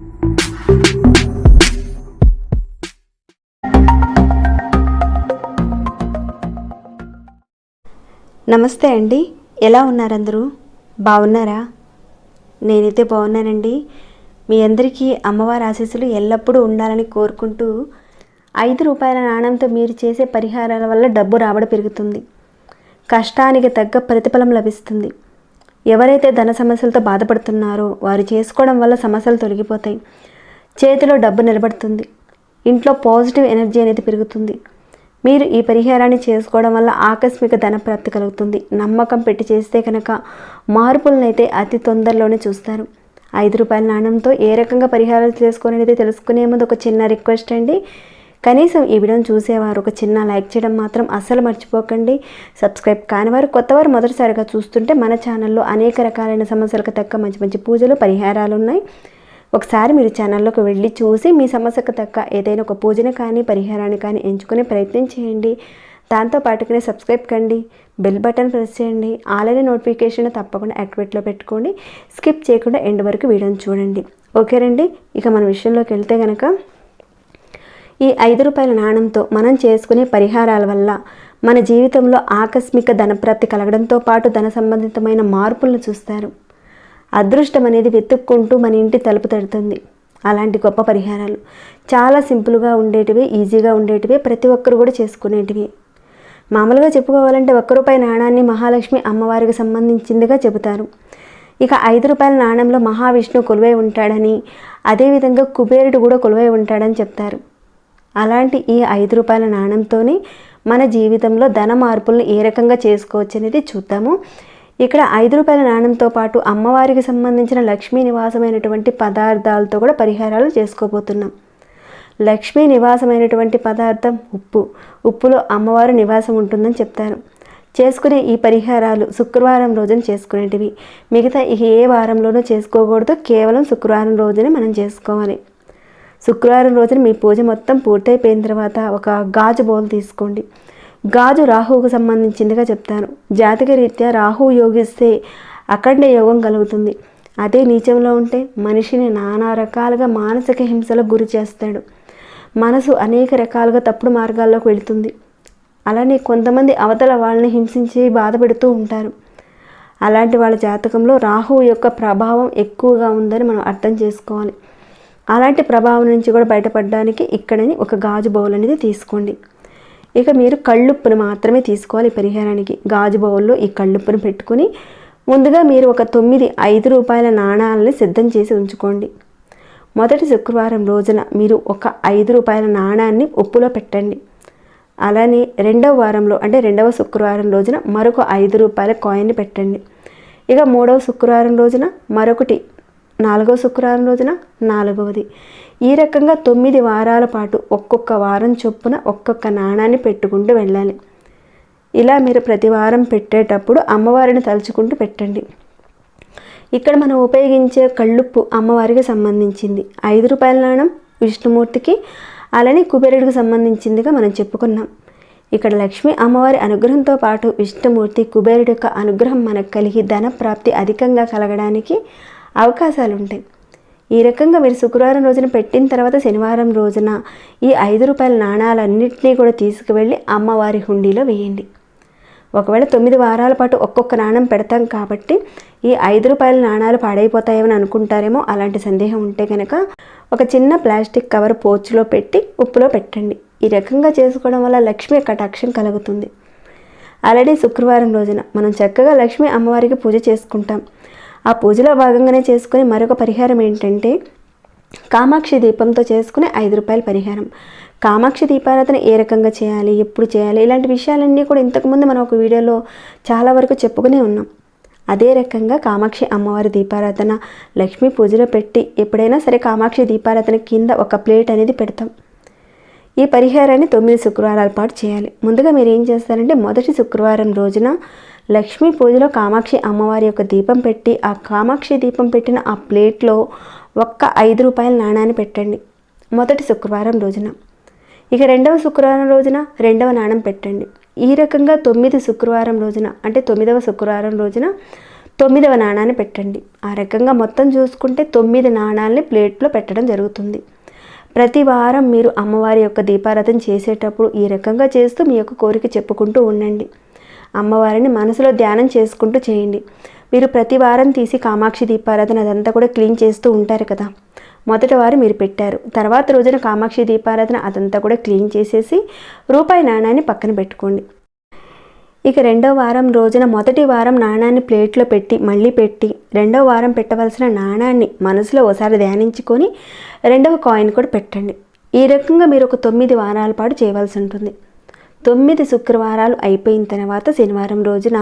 నమస్తే అండి. ఎలా ఉన్నారందరూ? బాగున్నారా? నేనైతే బాగున్నానండి. మీ అందరికీ అమ్మవారి ఆశీస్సులు ఎల్లప్పుడూ ఉండాలని కోరుకుంటూ ఐదు రూపాయల నాణ్యంతో మీరు చేసే పరిహారాల వల్ల డబ్బు రాబడి పెరుగుతుంది. కష్టానికి తగ్గ ప్రతిఫలం లభిస్తుంది. ఎవరైతే ధన సమస్యలతో బాధపడుతున్నారో వారు చేసుకోవడం వల్ల సమస్యలు తొలగిపోతాయి. చేతిలో డబ్బు నిలబడుతుంది. ఇంట్లో పాజిటివ్ ఎనర్జీ అనేది పెరుగుతుంది. మీరు ఈ పరిహారాన్ని చేసుకోవడం వల్ల ఆకస్మిక ధన ప్రాప్తి కలుగుతుంది. నమ్మకం పెట్టి చేస్తే కనుక మార్పులనైతే అయితే అతి తొందరలోనే చూస్తారు. ఐదు రూపాయల నాణ్యంతో ఏ రకంగా పరిహారాలు చేసుకోవాలనేది తెలుసుకునే ముందు ఒక చిన్న రిక్వెస్ట్ అండి. కనీసం ఈ వీడియోని చూసేవారు ఒక చిన్న లైక్ చేయడం మాత్రం అస్సలు మర్చిపోకండి. సబ్స్క్రైబ్ కానివారు కొత్తవారు మొదటిసారిగా చూస్తుంటే మన ఛానల్లో అనేక రకాలైన సమస్యలకు తగ్గ మంచి మంచి పూజలు పరిహారాలు ఉన్నాయి. ఒకసారి మీరు ఛానల్లోకి వెళ్ళి చూసి మీ సమస్యకు తగ్గ ఏదైనా ఒక పూజను కానీ పరిహారాన్ని కానీ ఎంచుకునే ప్రయత్నం చేయండి. దాంతో పాటుగానే సబ్స్క్రైబ్ కండి బెల్ బటన్ ప్రెస్ చేయండి ఆల్రెడీ నోటిఫికేషన్ తప్పకుండా యాక్టివేట్లో పెట్టుకోండి. స్కిప్ చేయకుండా ఎండ్ వరకు వీడియోని చూడండి. ఓకేనండి ఇక మన విషయంలోకి వెళ్తే కనుక ఈ ఐదు రూపాయల నాణంతో మనం చేసుకునే పరిహారాల వల్ల మన జీవితంలో ఆకస్మిక ధనప్రాప్తి కలగడంతో పాటు ధన సంబంధితమైన మార్పులను చూస్తారు. అదృష్టం అనేది వెతుక్కుంటూ మన ఇంటి తలుపు తడుతుంది. అలాంటి గొప్ప పరిహారాలు చాలా సింపుల్గా ఉండేటివి ఈజీగా ఉండేటివి ప్రతి ఒక్కరు కూడా చేసుకునేటివి. మామూలుగా చెప్పుకోవాలంటే ఒక్క రూపాయి నాణాన్ని మహాలక్ష్మి అమ్మవారికి సంబంధించిందిగా చెబుతారు. ఇక ఐదు రూపాయల నాణంలో మహావిష్ణువు కొలువై ఉంటాడని అదేవిధంగా కుబేరుడు కూడా కొలువై ఉంటాడని చెప్తారు. అలాంటి ఈ ఐదు రూపాయల నాణంతోనే మన జీవితంలో ధన మార్పులను ఏ రకంగా చేసుకోవచ్చు అనేది చూద్దాము. ఇక్కడ ఐదు రూపాయల నాణ్యంతో పాటు అమ్మవారికి సంబంధించిన లక్ష్మీ నివాసమైనటువంటి పదార్థాలతో కూడా పరిహారాలు చేసుకోబోతున్నాం. లక్ష్మీ నివాసమైనటువంటి పదార్థం ఉప్పు. ఉప్పులో అమ్మవారి నివాసం ఉంటుందని చెప్తారు. చేసుకునే ఈ పరిహారాలు శుక్రవారం రోజున చేసుకునేటివి. మిగతా ఏ వారంలోనూ చేసుకోకూడదు. కేవలం శుక్రవారం రోజునే మనం చేసుకోవాలి. శుక్రవారం రోజున మీ పూజ మొత్తం పూర్తయిపోయిన తర్వాత ఒక గాజు బౌల్ తీసుకోండి. గాజు రాహువుకు సంబంధించిందిగా చెప్తాను. జాతక రీత్యా రాహువు యోగిస్తే అఖండ యోగం కలుగుతుంది. అదే నీచంలో ఉంటే మనిషిని నానా రకాలుగా మానసిక హింసలకు గురి చేస్తాడు. మనసు అనేక రకాలుగా తప్పుడు మార్గాల్లోకి వెళుతుంది. అలానే కొంతమంది అవతల వాళ్ళని హింసించి బాధపెడుతూ ఉంటారు. అలాంటి వాళ్ళ జాతకంలో రాహువు యొక్క ప్రభావం ఎక్కువగా ఉందని మనం అర్థం చేసుకోవాలి. అలాంటి ప్రభావం నుంచి కూడా బయటపడడానికి ఇక్కడని ఒక గాజు బౌల్ అనేది తీసుకోండి. ఇక మీరు కళ్ళుప్పును మాత్రమే తీసుకోవాలి పరిహారానికి. గాజు బౌల్లో ఈ కళ్ళుప్పును పెట్టుకుని ముందుగా మీరు ఒక తొమ్మిది ఐదు రూపాయల నాణాలని సిద్ధం చేసి ఉంచుకోండి. మొదటి శుక్రవారం రోజున మీరు ఒక ఐదు రూపాయల నాణాన్ని ఉప్పులో పెట్టండి. అలానే రెండవ వారంలో అంటే రెండవ శుక్రవారం రోజున మరొక ఐదు రూపాయల కాయిన్ని పెట్టండి. ఇక మూడవ శుక్రవారం రోజున మరొకటి నాలుగో శుక్రవారం రోజున నాలుగవది. ఈ రకంగా తొమ్మిది వారాల పాటు ఒక్కొక్క వారం చొప్పున ఒక్కొక్క నాణాన్ని పెట్టుకుంటూ వెళ్ళాలి. ఇలా మీరు ప్రతి వారం పెట్టేటప్పుడు అమ్మవారిని తలుచుకుంటూ పెట్టండి. ఇక్కడ మనం ఉపయోగించే కళ్ళుప్పు అమ్మవారికి సంబంధించింది. ఐదు రూపాయల నాణం విష్ణుమూర్తికి అలానే కుబేరుడికి సంబంధించిందిగా మనం చెప్పుకున్నాం. ఇక్కడ లక్ష్మి అమ్మవారి అనుగ్రహంతో పాటు విష్ణుమూర్తి కుబేరుడి యొక్క అనుగ్రహం మనకు కలిగి ధన ప్రాప్తి అధికంగా కలగడానికి అవకాశాలు ఉంటాయి ఈ రకంగా మీరు శుక్రవారం రోజున పెట్టిన తర్వాత శనివారం రోజున ఈ ఐదు రూపాయల నాణాలన్నింటినీ కూడా తీసుకువెళ్ళి అమ్మవారి హుండీలో వేయండి. ఒకవేళ తొమ్మిది వారాల పాటు ఒక్కొక్క నాణం పెడతాం కాబట్టి ఈ ఐదు రూపాయల నాణాలు పాడైపోతాయేమని అనుకుంటారేమో అలాంటి సందేహం ఉంటే కనుక ఒక చిన్న ప్లాస్టిక్ కవర్ పోచులో పెట్టి ఉప్పులో పెట్టండి. ఈ రకంగా చేసుకోవడం వల్ల లక్ష్మి కటాక్షం కలుగుతుంది. ఆల్రెడీ శుక్రవారం రోజున మనం చక్కగా లక్ష్మి అమ్మవారికి పూజ చేసుకుంటాం. ఆ పూజలో భాగంగానే చేసుకునే మరొక పరిహారం ఏంటంటే కామాక్షి దీపంతో చేసుకునే ఐదు రూపాయల పరిహారం. కామాక్షి దీపారాధన ఏ రకంగా చేయాలి? ఎప్పుడు చేయాలి? ఇలాంటి విషయాలన్నీ కూడా ఇంతకుముందు మనం ఒక వీడియోలో చాలా వరకు చెప్పుకునే ఉన్నాం. అదే రకంగా కామాక్షి అమ్మవారి దీపారాధన లక్ష్మీ పూజలో పెట్టి ఎప్పుడైనా సరే కామాక్షి దీపారాధన కింద ఒక ప్లేట్ అనేది పెడతాం. ఈ పరిహారాన్ని తొమ్మిది శుక్రవారాల పాటు చేయాలి. ముందుగా మీరు ఏం చేస్తారంటే మొదటి శుక్రవారం రోజున లక్ష్మీ పూజలో కామాక్షి అమ్మవారి యొక్క దీపం పెట్టి ఆ కామాక్షి దీపం పెట్టిన ఆ ప్లేట్లో ఒక్క ఐదు రూపాయల నాణాన్ని పెట్టండి. మొదటి శుక్రవారం రోజున. ఇక రెండవ శుక్రవారం రోజున రెండవ నాణం పెట్టండి. ఈ రకంగా తొమ్మిది శుక్రవారం రోజున అంటే తొమ్మిదవ శుక్రవారం రోజున తొమ్మిదవ నాణాన్ని పెట్టండి. ఆ రకంగా మొత్తం చూసుకుంటే తొమ్మిది నాణాలని ప్లేట్లో పెట్టడం జరుగుతుంది. ప్రతి వారం మీరు అమ్మవారి యొక్క దీపారాధన చేసేటప్పుడు ఈ రకంగా చేస్తూ మీ యొక్క కోరిక చెప్పుకుంటూ ఉండండి. అమ్మవారిని మనసులో ధ్యానం చేసుకుంటూ చేయండి. మీరు ప్రతి వారం తీసి కామాక్షి దీపారాధన అదంతా కూడా క్లీన్ చేస్తూ ఉంటారు కదా. మొదటి వారు మీరు పెట్టారు. తర్వాత రోజున కామాక్షి దీపారాధన అదంతా కూడా క్లీన్ చేసేసి రూపాయి నాణాన్ని పక్కన పెట్టుకోండి. ఇక రెండో వారం రోజున మొదటి వారం నాణాన్ని ప్లేట్లో పెట్టి మళ్ళీ పెట్టి రెండో వారం పెట్టవలసిన నాణాన్ని మనసులో ఒకసారి ధ్యానించుకొని రెండవ కాయిన్ కూడా పెట్టండి. ఈ రకంగా మీరు ఒక తొమ్మిది వారాల పాటు చేయవలసి ఉంటుంది. తొమ్మిది శుక్రవారాలు అయిపోయిన తర్వాత శనివారం రోజున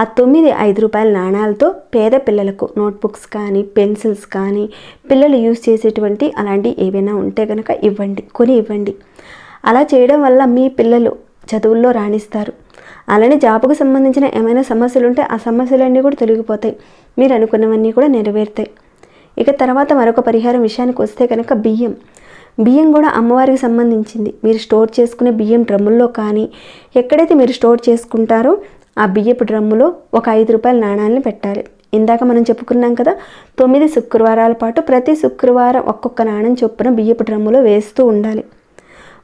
ఆ తొమ్మిది ఐదు రూపాయల నాణాలతో పేద పిల్లలకు నోట్బుక్స్ కానీ పెన్సిల్స్ కానీ పిల్లలు యూజ్ చేసేటువంటి అలాంటి ఏవైనా ఉంటే కనుక ఇవ్వండి కొని ఇవ్వండి. అలా చేయడం వల్ల మీ పిల్లలు చదువుల్లో రాణిస్తారు. అలానే జాబుకు సంబంధించిన ఏమైనా సమస్యలు ఉంటే ఆ సమస్యలన్నీ కూడా తొలగిపోతాయి. మీరు అనుకున్నవన్నీ కూడా నెరవేరుతాయి. ఇక తర్వాత మరొక పరిహారం విషయానికి వస్తే కనుక బియ్యం. బియ్యం కూడా అమ్మవారికి సంబంధించింది. మీరు స్టోర్ చేసుకునే బియ్యం డ్రమ్ముల్లో కానీ ఎక్కడైతే మీరు స్టోర్ చేసుకుంటారో ఆ బియ్యపు డ్రమ్ములో ఒక ఐదు రూపాయల నాణాలని పెట్టాలి. ఇందాక మనం చెప్పుకున్నాం కదా తొమ్మిది శుక్రవారాల పాటు ప్రతి శుక్రవారం ఒక్కొక్క నాణం చొప్పున బియ్యపు డ్రమ్ములో వేస్తూ ఉండాలి.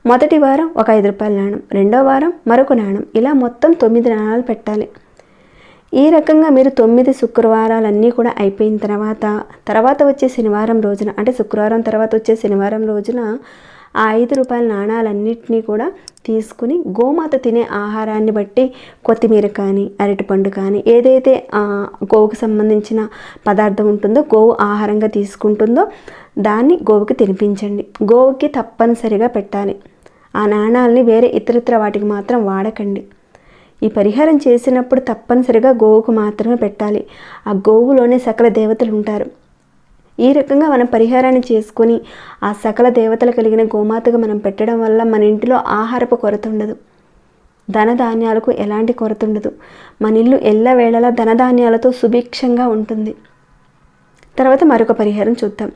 మొదటి వారం ఒక ఐదు రూపాయల నాణం రెండో వారం మరొక నాణం. ఇలా మొత్తం తొమ్మిది నాణాలు పెట్టాలి. ఈ రకంగా మీరు తొమ్మిది శుక్రవారాలన్నీ కూడా అయిపోయిన తర్వాత తర్వాత వచ్చే శనివారం రోజున అంటే శుక్రవారం తర్వాత వచ్చే శనివారం రోజున ఆ ఐదు రూపాయల నాణాలన్నింటినీ కూడా తీసుకుని గోమాత తినే ఆహారాన్ని బట్టి కొత్తిమీర కానీ అరటిపండు కానీ ఏదైతే గోవుకు సంబంధించిన పదార్థం ఉంటుందో గోవు ఆహారంగా తీసుకుంటుందో దాన్ని గోవుకి తినిపించండి. గోవుకి తప్పనిసరిగా పెట్టాలి. ఆ నాణాలని వేరే ఇతరత్ర వాటికి మాత్రం వాడకండి. ఈ పరిహారం చేసినప్పుడు తప్పనిసరిగా గోవుకు మాత్రమే పెట్టాలి. ఆ గోవులోనే సకల దేవతలు ఉంటారు. ఈ రకంగా మనం పరిహారాన్ని చేసుకొని ఆ సకల దేవతలు కలిగిన గోమాతగా మనం పెట్టడం వల్ల మన ఇంటిలో ఆహారపు కొరత ఉండదు. ధనధాన్యాలకు ఎలాంటి కొరత ఉండదు. మన ఇల్లు ఎల్లవేళలా ధనధాన్యాలతో సుభిక్షంగా ఉంటుంది. తర్వాత మరొక పరిహారం చూద్దాం.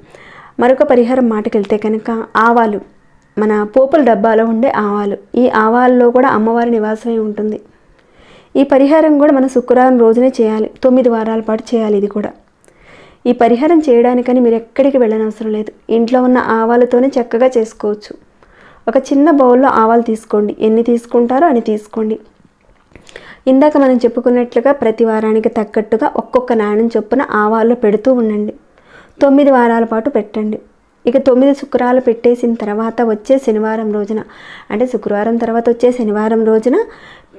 మరొక పరిహారం మాటకెళ్తే కనుక ఆవాలు. మన పోపుల డబ్బాలో ఉండే ఆవాలు. ఈ ఆవాల్లో కూడా అమ్మవారి నివాసమే ఉంటుంది. ఈ పరిహారం కూడా మన శుక్రవారం రోజునే చేయాలి. తొమ్మిది వారాల పాటు చేయాలి ఇది కూడా. ఈ పరిహారం చేయడానికని మీరు ఎక్కడికి వెళ్ళనవసరం లేదు. ఇంట్లో ఉన్న ఆవాలతోనే చక్కగా చేసుకోవచ్చు. ఒక చిన్న బౌల్లో ఆవాలు తీసుకోండి. ఎన్ని తీసుకుంటారో అని తీసుకోండి. ఇందాక మనం చెప్పుకున్నట్లుగా ప్రతి వారానికి తగ్గట్టుగా ఒక్కొక్క నాణ్యం చొప్పున ఆవాల్లో పెడుతూ ఉండండి. తొమ్మిది వారాల పాటు పెట్టండి. ఇక తొమ్మిది శుక్రాలు పెట్టేసిన తర్వాత వచ్చే శనివారం రోజున అంటే శుక్రవారం తర్వాత వచ్చే శనివారం రోజున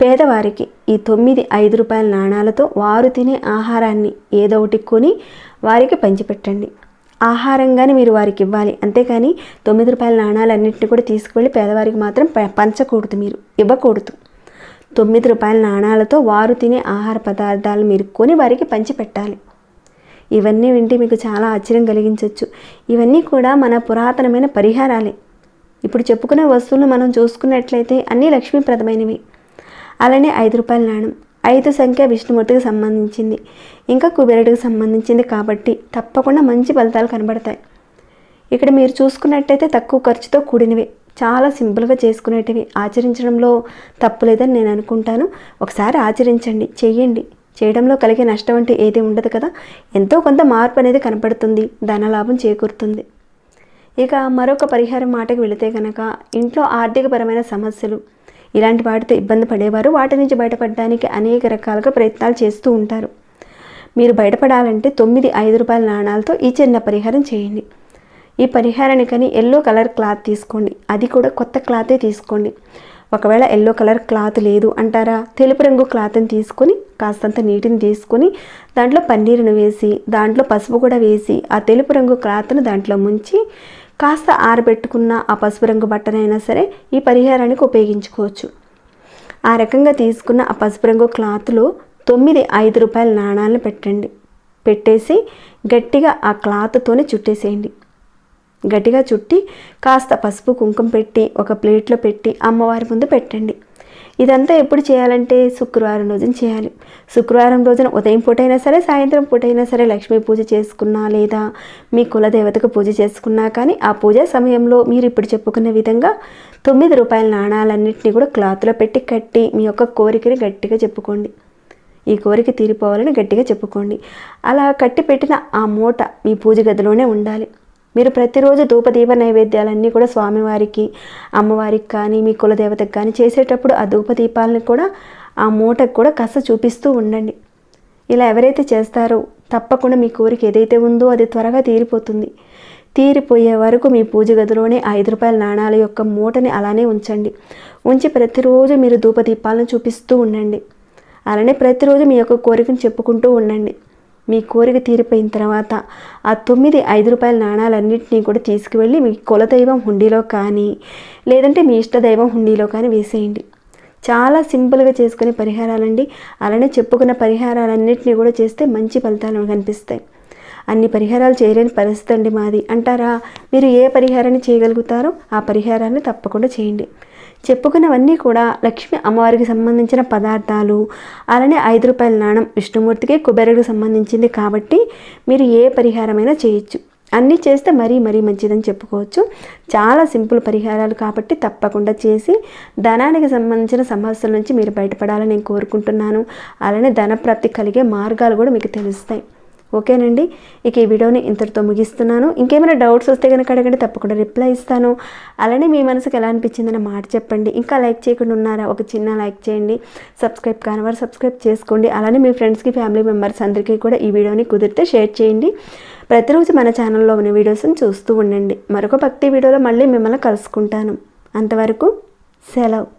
పేదవారికి ఈ తొమ్మిది ఐదు రూపాయల నాణాలతో వారు తినే ఆహారాన్ని ఏదో ఒకటి కొని వారికి పంచిపెట్టండి. ఆహారంగానే మీరు వారికి ఇవ్వాలి. అంతేకాని తొమ్మిది రూపాయల నాణాలన్నింటినీ కూడా తీసుకువెళ్ళి పేదవారికి మాత్రం పంచకూడదు మీరు ఇవ్వకూడదు. తొమ్మిది రూపాయల నాణాలతో వారు తినే ఆహార పదార్థాలు మీరు కొని వారికి పంచిపెట్టాలి. ఇవన్నీ వింటే మీకు చాలా ఆశ్చర్యం కలిగించవచ్చు ఇవన్నీ కూడా మన పురాతనమైన పరిహారాలే. ఇప్పుడు చెప్పుకునే వస్తువులు మనం చూసుకున్నట్లయితే అన్నీ లక్ష్మీప్రదమైనవి. అలానే ఐదు రూపాయల నాణం ఐదు సంఖ్య విష్ణుమూర్తికి సంబంధించింది ఇంకా కుబేరుడికి సంబంధించింది కాబట్టి తప్పకుండా మంచి ఫలితాలు కనబడతాయి. ఇక్కడ మీరు చూసుకున్నట్టయితే తక్కువ ఖర్చుతో కూడినవి. చాలా సింపుల్గా చేసుకునేటివి. ఆచరించడంలో తప్పులేదని నేను అనుకుంటాను. ఒకసారి ఆచరించండి చెయ్యండి. చేయడంలో కలిగే నష్టం అంటే ఏది ఉండదు కదా? ఎంతో కొంత మార్పు అనేది కనపడుతుంది. ధనలాభం చేకూరుతుంది. ఇక మరొక పరిహారం మాటకు వెళితే కనుక ఇంట్లో ఆర్థికపరమైన సమస్యలు. ఇలాంటి వాటితో ఇబ్బంది పడేవారు వాటి నుంచి బయటపడడానికి అనేక రకాలుగా ప్రయత్నాలు చేస్తూ ఉంటారు. మీరు బయటపడాలంటే తొమ్మిది ఐదు రూపాయల నాణాలతో ఈ చిన్న పరిహారం చేయండి. ఈ పరిహారానికని ఎల్లో కలర్ క్లాత్ తీసుకోండి. అది కూడా కొత్త క్లాతే తీసుకోండి. ఒకవేళ ఎల్లో కలర్ క్లాత్ లేదు అంటారా? తెలుపు రంగు క్లాత్ని తీసుకొని కాస్తంత నీటిని తీసుకొని దాంట్లో పన్నీరును వేసి దాంట్లో పసుపు కూడా వేసి ఆ తెలుపు రంగు క్లాత్ను దాంట్లో ముంచి కాస్త ఆరబెట్టుకున్న ఆ పసుపు రంగు బట్టనైనా సరే ఈ పరిహారానికి ఉపయోగించుకోవచ్చు. ఆ రకంగా తీసుకున్న ఆ పసుపు రంగు క్లాత్లో తొమ్మిది ఐదు రూపాయల నాణాలను పెట్టండి. పెట్టేసి గట్టిగా ఆ క్లాత్తోనే చుట్టేసేయండి. గట్టిగా చుట్టి కాస్త పసుపు కుంకుమ పెట్టి ఒక ప్లేట్లో పెట్టి అమ్మవారి ముందు పెట్టండి. ఇదంతా ఎప్పుడు చేయాలంటే శుక్రవారం రోజున చేయాలి. శుక్రవారం రోజున ఉదయం పూటైనా సరే సాయంత్రం పూటైనా సరే లక్ష్మీ పూజ చేసుకున్నా లేదా మీ కులదేవతకు పూజ చేసుకున్నా కానీ ఆ పూజ సమయంలో మీరు ఇప్పుడు చెప్పుకున్న విధంగా తొమ్మిది రూపాయల నాణాలన్నింటినీ కూడా క్లాత్లో పెట్టి కట్టి మీ యొక్క కోరికని గట్టిగా చెప్పుకోండి. ఈ కోరిక తీరిపోవాలని గట్టిగా చెప్పుకోండి. అలా కట్టి పెట్టిన ఆ మూట మీ పూజ గదిలోనే ఉండాలి. మీరు ప్రతిరోజు ధూపదీప నైవేద్యాలన్నీ కూడా స్వామివారికి అమ్మవారికి కానీ మీ కులదేవతకి కానీ చేసేటప్పుడు ఆ ధూపదీపాలని కూడా ఆ మూటకు కూడా కస చూపిస్తూ ఉండండి. ఇలా ఎవరైతే చేస్తారో తప్పకుండా మీ కోరిక ఏదైతే ఉందో అది త్వరగా తీరిపోతుంది. తీరిపోయే వరకు మీ పూజ గదిలోనే ఐదు రూపాయల నాణాల యొక్క మూటని అలానే ఉంచండి. ఉంచి ప్రతిరోజు మీరు ధూపదీపాలను చూపిస్తూ ఉండండి. అలానే ప్రతిరోజు మీ యొక్క కోరికను చెప్పుకుంటూ ఉండండి. మీ కోరిక తీరిపోయిన తర్వాత ఆ తొమ్మిది ఐదు రూపాయల నాణాలన్నింటినీ కూడా తీసుకువెళ్ళి మీ కులదైవం హుండీలో కానీ లేదంటే మీ ఇష్టదైవం హుండీలో కానీ వేసేయండి. చాలా సింపుల్గా చేసుకునే పరిహారాలండి. అలానే చెప్పుకున్న పరిహారాలన్నింటినీ కూడా చేస్తే మంచి ఫలితాలు కనిపిస్తాయి. అన్ని పరిహారాలు చేయలేని పరిస్థితి అండి మాది. అంటారా? మీరు ఏ పరిహారాన్ని చేయగలుగుతారో ఆ పరిహారాన్ని తప్పకుండా చేయండి. చెప్పుకున్నవన్నీ కూడా లక్ష్మి అమ్మవారికి సంబంధించిన పదార్థాలు అలానే ఐదు రూపాయల నాణం విష్ణుమూర్తికి కుబేరుడికి సంబంధించింది కాబట్టి మీరు ఏ పరిహారమైనా చేయొచ్చు. అన్నీ చేస్తే మరీ మరీ మంచిదని చెప్పుకోవచ్చు. చాలా సింపుల్ పరిహారాలు కాబట్టి తప్పకుండా చేసి ధనానికి సంబంధించిన సమస్యల నుంచి మీరు బయటపడాలని నేను కోరుకుంటున్నాను. అలానే ధనప్రాప్తి కలిగే మార్గాలు కూడా మీకు తెలుస్తాయి. ఓకేనండి? ఇక ఈ వీడియోని ఇంతటితో ముగిస్తున్నాను. ఇంకేమైనా డౌట్స్ వస్తే కనుక అడగండి తప్పకుండా రిప్లై ఇస్తాను. అలానే మీ మనసుకు ఎలా అనిపించిందని మాట చెప్పండి. ఇంకా లైక్ చేయకుండా ఉన్నారా ఒక చిన్న లైక్ చేయండి. సబ్స్క్రైబ్ కానివారు సబ్స్క్రైబ్ చేసుకోండి. అలానే మీ ఫ్రెండ్స్కి ఫ్యామిలీ మెంబర్స్ అందరికీ కూడా ఈ వీడియోని కుదిరితే షేర్ చేయండి. ప్రతిరోజు మన ఛానల్లో ఉన్న వీడియోస్ని చూస్తూ ఉండండి. మరొక భక్తి వీడియోలో మళ్ళీ మిమ్మల్ని కలుసుకుంటాను. అంతవరకు సెలవు.